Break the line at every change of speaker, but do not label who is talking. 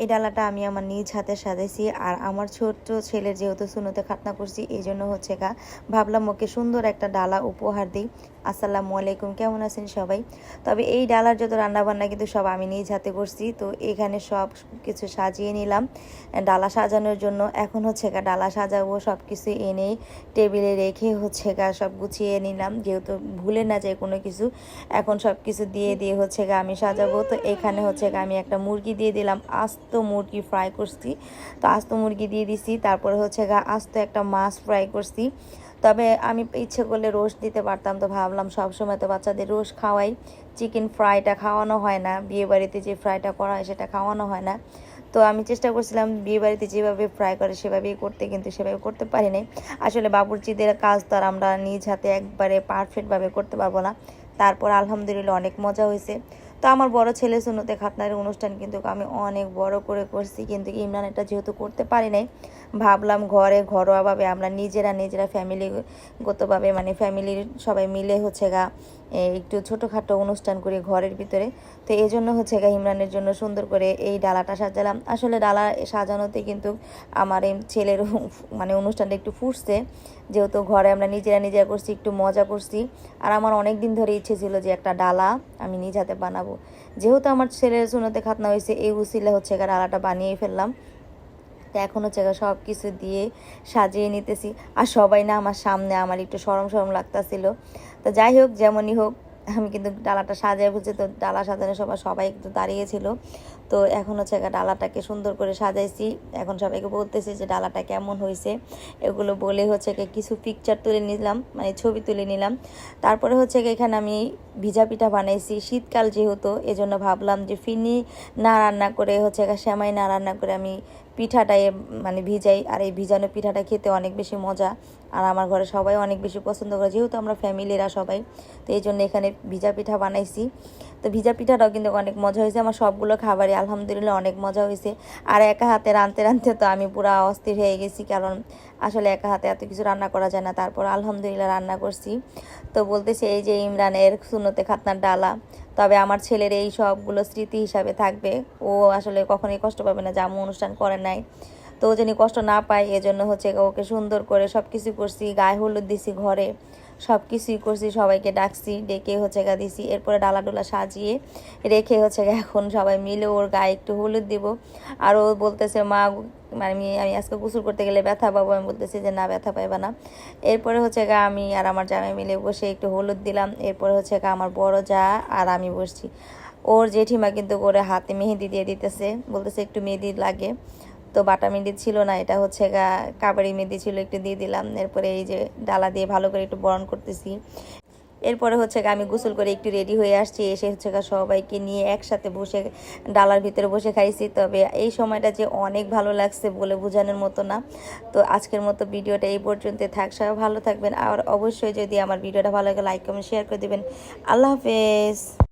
এই ডালাটা আমি আমার নিজ হাতে সাজাইছি আর আমার ছোট্ট ছেলের যেহেতু সুনোতে খাতনা করছি, এই জন্য হচ্ছে গা, ভাবলাম ওকে সুন্দর একটা ডালা উপহার দিই। আসসালামু আলাইকুম, কেমন আছেন সবাই? তবে এই ডালার যত রান্নাবান্না কিন্তু সব আমি নিজ হাতে করছি, তো এখানে সব কিছু সাজিয়ে নিলাম। ডালা সাজানোর জন্য এখন হচ্ছে গা ডালা সাজাবো সব কিছু এনে টেবিলে রেখে হচ্ছে গা সব গুছিয়ে নিলাম, যেহেতু ভুলে না যায় কোনো কিছু। এখন সব কিছু দিয়ে দিয়ে হচ্ছে গা আমি সাজাবো, তো এখানে হচ্ছে গা আমি একটা মুরগি দিয়ে দিলাম, আস্ত মুরগি ফ্রাই করছি। তো আস্ত মুরগি দিয়ে দিছি, তারপরে হচ্ছে গা আস্ত একটা মাছ ফ্রাই করছি। তবে আমি ইচ্ছে করলে রোস্ট দিতে পারতাম, তো ভাবলাম সবসময় তো বাচ্চাদের রোস্ট খাওয়াই। চিকেন ফ্রাইটা খাওয়ানো হয় না বিয়ে বাড়িতে যে ফ্রাইটা করা হয় সেটা খাওয়ানো হয় না। তো আমি চেষ্টা করছিলাম বিয়ে বাড়িতে যেভাবে ফ্রাই করে সেভাবেই করতে, কিন্তু সেভাবে করতে পারি নাই আসলে বাবুর্চিদের কাজ তো আর আমরা নিজ হাতে একবারে পারফেক্টভাবে করতে পারব না। তারপর আলহামদুলিল্লাহ অনেক মজা হয়েছে। তো আমার বড় ছেলে সুনতে খাতনার অনুষ্ঠান কিন্তু আমি অনেক বড় করে করছি, কিন্তু ইমরান এটা যেহেতু করতে পারি নাই, ভাবলাম ঘরে ঘরোয়াভাবে আমরা নিজেরা নিজেরা ফ্যামিলিগতভাবে মানে ফ্যামিলির সবাই মিলে হচ্ছে গা একটু ছোটোখাটো অনুষ্ঠান করি ঘরের ভিতরে। তো এই জন্য হচ্ছে গা ইমরানের জন্য সুন্দর করে এই ডালাটা সাজালাম। আসলে ডালা সাজানোতে কিন্তু আমার এই ছেলের মানে অনুষ্ঠানটা একটু ফুটছে, যেহেতু ঘরে আমরা নিজেরা নিজেরা করছি, একটু মজা করছি। আর আমার অনেক দিন ধরে ইচ্ছে ছিল যে একটা ডালা আমি নিজ হাতে বানাবো। যেহেতু আমার ছেলের সুনাতে খাতনা হয়েছে, এই উসিলে হচ্ছে এখানে আলাটা বানিয়ে ফেললাম। তো এখন হচ্ছে সব কিছু দিয়ে সাজিয়ে নিতেছি। আর সবাই না আমার সামনে আমার একটু সরম সরম লাগতাছিল। তো যাই হোক, যেমনই হোক আমি কিন্তু ডালাটা সাজিয়ে বলছি তো ডালা সাজানোর সময় সবাই একটু দাঁড়িয়েছিল তো এখন হচ্ছে ডালাটাকে সুন্দর করে সাজাইছি। এখন সবাইকে বলতেছি যে ডালাটা কেমন হয়েছে এগুলো বলে হচ্ছে কিছু পিকচার তুলে নিলাম মানে ছবি তুলে নিলাম। তারপরে হচ্ছে এখানে আমি ভিজা পিঠা বানাইছি। শীতকাল যেহেতু, এজন্য ভাবলাম যে ফিনি না রান্না করে হচ্ছে শ্যামাই না রান্না করে আমি পিঠাটাই মানে ভিজাই, আর এই ভিজানো পিঠাটা খেতে অনেক বেশি মজা। আর আমার ঘরে সবাই অনেক বেশি পছন্দ করে, যেহেতু আমরা ফ্যামিলিরা সবাই, তো এই জন্য এখানে ভিজা পিঠা বানাইছি। তো ভিজা পিঠাটাও কিন্তু অনেক মজা হয়েছে, আমার সবগুলো খাবারই আলহামদুলিল্লাহ অনেক মজা হয়েছে। আর একা হাতে রাঁধতে রাঁধতে তো আমি পুরো অস্থির হয়ে গেছি, কারণ আসলে একা হাতে এত কিছু রান্না করা যায় না। তারপর আলহামদুলিল্লাহ রান্না করছি। তো বলতেছে এই যে ইমরানের সুনতে খাতনার ডালা তবে আমার ছেলের এই সবগুলো স্মৃতি হিসাবে থাকবে। ও আসলে কখনোই কষ্ট পাবে না জামু অনুষ্ঠান করে নাই। তো ও যেন কষ্ট না পায়, এজন্য হচ্ছে ওকে সুন্দর করে সব কিছু করছি, গায়ে হলুদ দিছি ঘরে। সব কিছুই করছি, সবাইকে ডাকছি, ডেকে হচ্ছে গা দিছি। এরপরে ডালা ডোলা সাজিয়ে রেখে হচ্ছে গা এখন সবাই মিলে ওর গায়ে একটু হলুদ দিব। আর ও বলতেছে, মা মানে আমি আমি আজকে গোসল করতে গেলে ব্যথা পাবো। আমি বলতেছি যে, না, ব্যথা পাইবা না। এরপরে হচ্ছে গা আমি আর আমার জামাই মিলে বসে একটু হলুদ দিলাম। এরপরে হচ্ছে গা আমার বড় যা আর আমি বসছি। ওর জেঠিমা কিন্তু করে হাতে মেহেদি দিয়ে দিতেছে। বলতেছে, একটু মেহেদি লাগে। তো বাটা মেহেদি ছিল না, এটা হচ্ছে গা কাবারি মেহেদি ছিল, একটু দিয়ে দিলাম। এরপরে এই যে ডালা দিয়ে ভালো করে একটু বরণ করতেছি। এরপরে হচ্ছে আমি গোসল করে একটু রেডি হয়ে আসছি, এসে হচ্ছে সবাইকে নিয়ে একসাথে বসে ডালার ভিতরে বসে খাইছি। তবে এই সময়টা যে অনেক ভালো লাগছে বলে বোঝানোর মতো না। তো আজকের মতো ভিডিওটা এই পর্যন্ত থাক, সবাই ভালো থাকবেন। আর অবশ্যই যদি আমার ভিডিওটা ভালো লাগে লাইক কমেন্ট শেয়ার করে দেবেন। আল্লাহ হাফেজ।